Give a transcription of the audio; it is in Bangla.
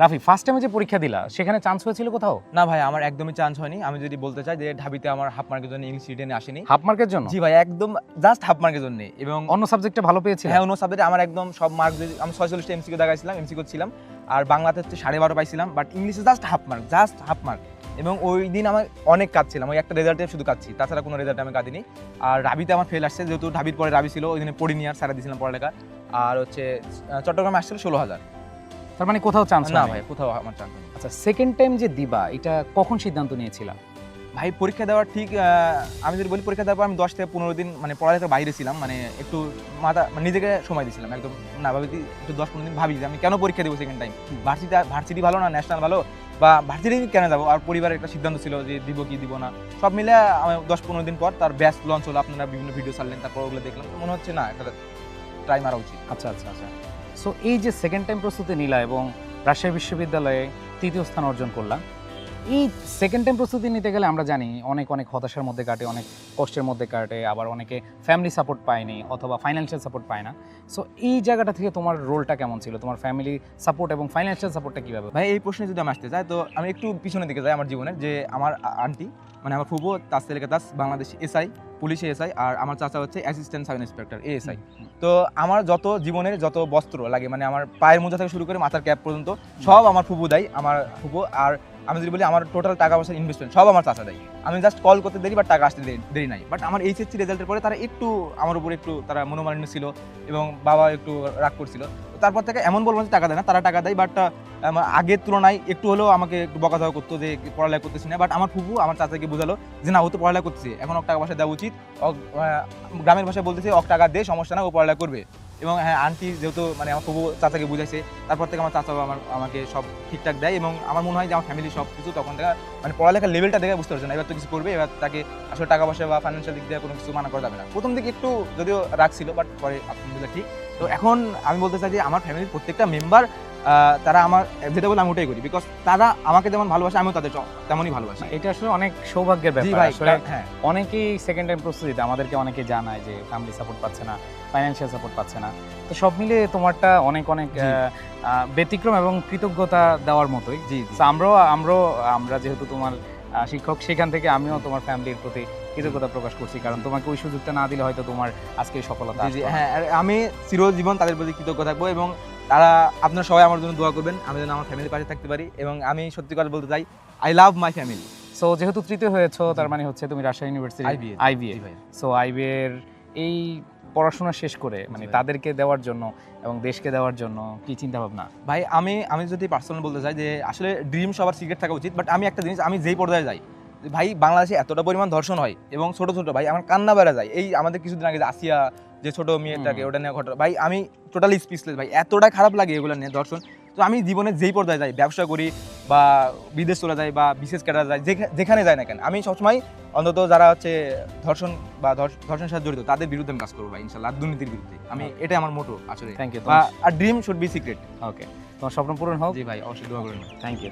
রাফি ফার্স্ট টাইমে যে পরীক্ষা দিলা সেখানে চান্স হয়েছিল কোথাও? না ভাই আমার একদমই চান্স হয়নি। আমি যদি বলতে চাই যে ঢাবিতে আমার হাফ মার্কের জন্য ইংলিশ রিটেনে আসেনি। হাফ মার্কের জন্য? জি ভাই একদম জাস্ট হাফ মার্কের জন্য। এবং অন্য সাবজেক্টে ভালো পেয়েছি হ্যাঁ অন্য সাবজেক্টে আমার একদম সব মার্ক যদি আমি ছয়চল্লিশটা এমসিকিউ দেখাইছিলাম এমসিকিউ ছিলাম। আর বাংলাতে হচ্ছে সাড়ে বারো পাইছিলাম বাট ইংলিশে just half mark just half mark এবং ওই দিন আমার অনেক কাঁদছিলাম ওই একটা রেজাল্টে শুধু কাঁদছি তাছাড়া কোনো রেজাল্টে আমি কাঁদিনি। আর রাবিতে আমার ফেল আসছে যেহেতু ঢাবির পরে রাবি ছিল ওই দিনে পড়িনি আর সারা দিয়েছিলাম পড়ালেখা। আর হচ্ছে চট্টগ্রামে আসছিল ষোলো হাজার। তার মানে কোথাও চান্স না ভাই কোথাও আমার চান্স নেই আচ্ছা সেকেন্ড টাইম যে দিবা এটা কখন সিদ্ধান্ত নিয়েছিলাম ভাই পরীক্ষা দেওয়ার ঠিক আমি যদি বলি পরীক্ষা দেওয়ার পর আমি দশ থেকে পনেরো দিন মানে পড়ালেখার বাইরে ছিলাম মানে একটু মাথা মানে নিজেকে সময় দিয়েছিলাম একদম না ভাবি একটু দশ পনেরো দিন ভাবি যে আমি কেন পরীক্ষা দেবো সেকেন্ড টাইম ভার্সিটি ভার্সিটি ভালো না ন্যাশনাল ভালো? বা ভার্সিটি কেন যাব? আর পরিবারের একটা সিদ্ধান্ত ছিল যে দিব কি দিব না? সব মিলে আমি দশ পনেরো দিন পর তার ব্যাস লঞ্চ হলো আপনারা বিভিন্ন ভিডিও ছাড়লেন তারপর ওগুলো দেখলাম। মনে হচ্ছে না একটা ট্রাই মারা উচিত। আচ্ছা আচ্ছা আচ্ছা। সো এই যে সেকেন্ড টাইম প্রস্তুতি নিলা এবং রাজশাহী বিশ্ববিদ্যালয়ে তৃতীয় স্থান অর্জন করলাম এই সেকেন্ড টাইম প্রস্তুতি নিতে গেলে আমরা জানি অনেক অনেক হতাশার মধ্যে কাটে অনেক কষ্টের মধ্যে কাটে আবার অনেকে ফ্যামিলি সাপোর্ট পায়নি অথবা ফাইন্যান্সিয়াল সাপোর্ট পায় না। সো এই জায়গাটা থেকে তোমার রোলটা কেমন ছিল? তোমার ফ্যামিলি সাপোর্ট এবং ফাইন্যান্সিয়াল সাপোর্টটা কীভাবে? ভাই এই প্রশ্নে যদি আমি আসতে চাই তো আমি একটু পিছনের দিকে যাই আমার জীবনে যে আমার আন্টি মানে আমার ফুবো তাস তেলেকা তাস বাংলাদেশ এসআই পুলিশে এসআই আর আমার চাচা হচ্ছে অ্যাসিস্ট্যান্ট সাব ইন্সপেক্টর এএসআই তো আমার যত জীবনের যত বস্ত্র লাগে মানে আমার পায়ের মোজা থেকে শুরু করে মাথার ক্যাপ পর্যন্ত সব আমার ফুবু দেয় আমার ফুবু আর আমি যদি বলি আমার টোটাল টাকা পয়সা ইনভেস্টমেন্ট সব আমার চাচা দেয়। আমি জাস্ট কল করতে দেরি বাট টাকা আসতে দেরি- নাই। বাট আমার এইচএসসি রেজাল্টের পরে তারা একটু আমার উপর একটু তারা মনোমালিন্য ছিল এবং বাবা একটু রাগ করছিল। তারপর থেকে এমন বলব যে টাকা দেয় না, তারা টাকা দেয় বাট আগের তুলনায় একটু হলেও আমাকে একটু বকাঝকা করতো যে পড়ালেখা করতেছি না। বাট আমার ফুফু, আমার চাচাকে বোঝালো যে, না, ও তো পড়ালেখা করতেছে, এখন ওর টাকা পয়সা দেওয়া উচিত। গ্রামের ভাষায় বলতেছে ওক টাকা দে, সমস্যা না ও পড়ালেখা করবে। এবং হ্যাঁ আন্টি যেহেতু মানে আমার খুব চাচাকে বুঝাইছে, তারপর থেকে আমার চাচাও আমার, আমাকে সব ঠিকঠাক দেয় এবং আমার মনে হয় যে আমার ফ্যামিলি সব কিছু তখন থেকে মানে পড়ালেখার লেভেলটা দেখে বুঝতে পারছে না, এবার তো কিছু করবে, এবার তাকে আসলে টাকা পয়সা বা ফাইন্যান্সিয়াল দিক দিয়ে কোনো কিছু মানা করা যাবে না। প্রথম দিকে একটু যদিও রাখছিল বাট পরে আলহামদুলিল্লাহ ঠিক। তো এখন আমি বলতে চাই যে আমার ফ্যামিলির প্রত্যেকটা মেম্বার তারা আমার যেটা বলে আমি ওটাই করি বিকজ তারা আমাকে যেমন ভালোবাসে আমিও তাদের তেমনই ভালোবাসি। এটা আসলে অনেক সৌভাগ্যের ব্যাপার। আসলে হ্যাঁ। অনেকেই সেকেন্ড টাইম প্রস্তুতিতে আমাদেরকে অনেকে জানায় যে ফ্যামিলি সাপোর্ট পাচ্ছে না ফাইন্যান্সিয়াল সাপোর্ট পাচ্ছে না। তো সব মিলিয়ে তোমারটা অনেক অনেক ব্যতিক্রম এবং কৃতজ্ঞতা দেওয়ার মতোই। জি আমরাও আমরাও আমরা যেহেতু তোমার শিক্ষক সেখান থেকে আমিও তোমার ফ্যামিলির প্রতি কৃতজ্ঞতা প্রকাশ করছি কারণ তোমাকে ওই সুযোগটা না দিলে হয়তো তোমার আজকে সফলতা। হ্যাঁ আমি চিরজীবন তাদের প্রতি কৃতজ্ঞ থাকব এবং তারা আপনারা সবাই আমার জন্য দোয়া করবেন আমি যেন আমার ফ্যামিলির পাশে থাকতে পারি এবং আমি সত্যি কথা বলতে চাই I love my family so যেহেতু তৃতীয় হয়েছো তার মানে হচ্ছে তুমি রাজশাহী ইউনিভার্সিটি আইবিএ সো আইবিএর এই পড়াশোনা শেষ করে মানে তাদেরকে দেওয়ার জন্য এবং দেশকে দেওয়ার জন্য কি চিন্তা ভাবনা ভাই আমি আমি যদি পার্সোনাল বলতে চাই যে আসলে ড্রিম সবার সিক্রেট থাকা উচিত বাট আমি একটা জিনিস আমি যেই পর্যায়ে যাই ভাই বাংলাদেশে এতটা পরিমাণ ধর্ষণ হয় এবং ছোট ছোট ভাই আমার কান্না বেড়া যায়। এই আমাদের কিছুদিন আগে যে আসিয়া যে ছোট মেয়েটাকে ওটা নিয়ে ঘটনা ভাই আমি টোটালি স্পিচলেস ভাই। এতটা খারাপ লাগে এগুলো নিয়ে ধর্ষণ। তো আমি জীবনে যেই পর্যায়ে যাই ব্যবসা করি বা বিদেশ চলে যাই বা বিশেষ ক্যাডার যাই যেখা- যেখানে যাই না কেন আমি সবসময় অন্তত যারা হচ্ছে ধর্ষণ বা ধর্ষ- ধর্ষণের সাথে জড়িত তাদের বিরুদ্ধে আমি কাজ করব ভাই ইনশাল্লাহ দুর্নীতির বিরুদ্ধে। আমি এটাই আমার মোটো আসলে। Thank you your dream should be secret okay তোমার স্বপ্ন পূরণ হোক। জি ভাই অবশ্যই দোয়া করবেন থ্যাংক ইউ